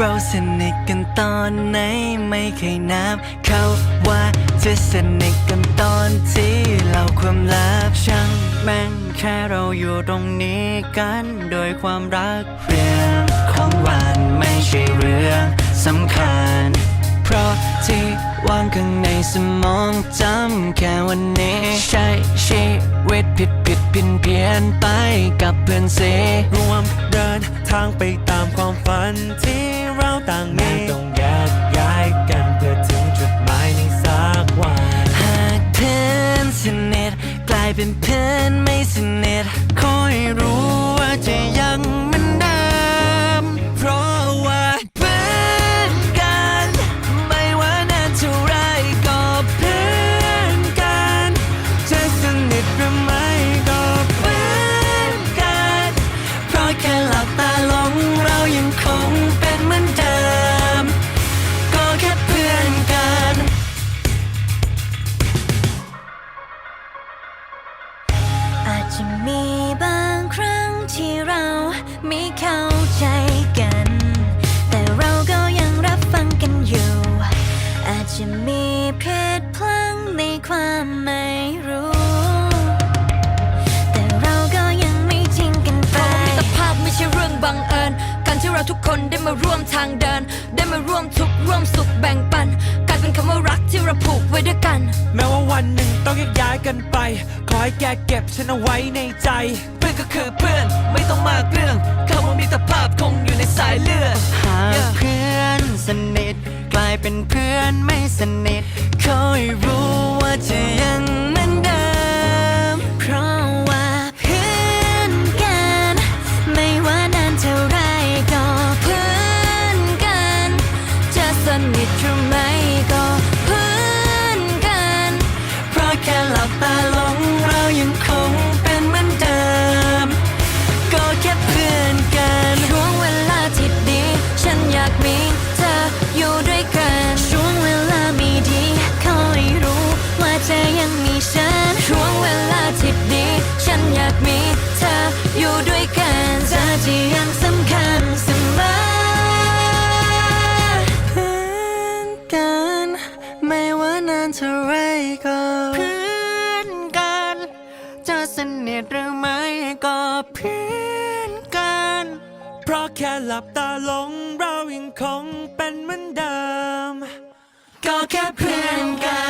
เราสนิทกันตอนไหนไม่เคยนับ เขาว่าจะสนิทกันตอนที่เราความลับช่างแม่งแค่เราอยู่ตรงนี้กันโดยความรักเรื่องของวันไม่ใช่เรื่องสำคัญ เพราะที่วางข้างในสมองจำแค่วันนี้ใช้ชีวิตผิดผิด เพี้ยนเพียนไปกับเพื่อนเสรวมเดินทางไปตามความฝันที่เราต่างมีต้องแยกย้ายกันเพื่อถึงจุดหมายในสักวันหากเพื่อนสนิทกลายเป็นเพื่อนไม่สนิท ไม่รู้ แต่เราก็ยังไม่ทิ้งกันไปมิตรภาพไม่ใช่เรื่องบังเอิญ การที่เราทุกคนได้มาร่วมทางเดิน ได้มาร่วมทุกข์ร่วมสุขแบ่งปันกลายเป็นคำว่ารักที่เราผูกไว้ด้วยกัน แม้ว่าวันหนึ่งต้องแยกย้ายกันไป ขอให้แกเก็บฉันเอาไว้ในใจ เพื่อนก็คือเพื่อนไม่ต้องมากเรื่องคำว่ามิตรภาพคงอยู่ในสายเลือด หากเพื่อนสนิทกลายเป็นเพื่อนไม่สนิทากมีเธออยู่ด้วยกันเธอที่ยังสำคัญเสมอเพื่อนกัน ไม่ว่านานเท่าไรก็เพื่อนกัน จะสนิทหรือไม่ก็เพื่อนกัน เพราะแค่หลับตาลงเรายังคงเป็นเหมือนเดิม ก็แค่เพื่อนกัน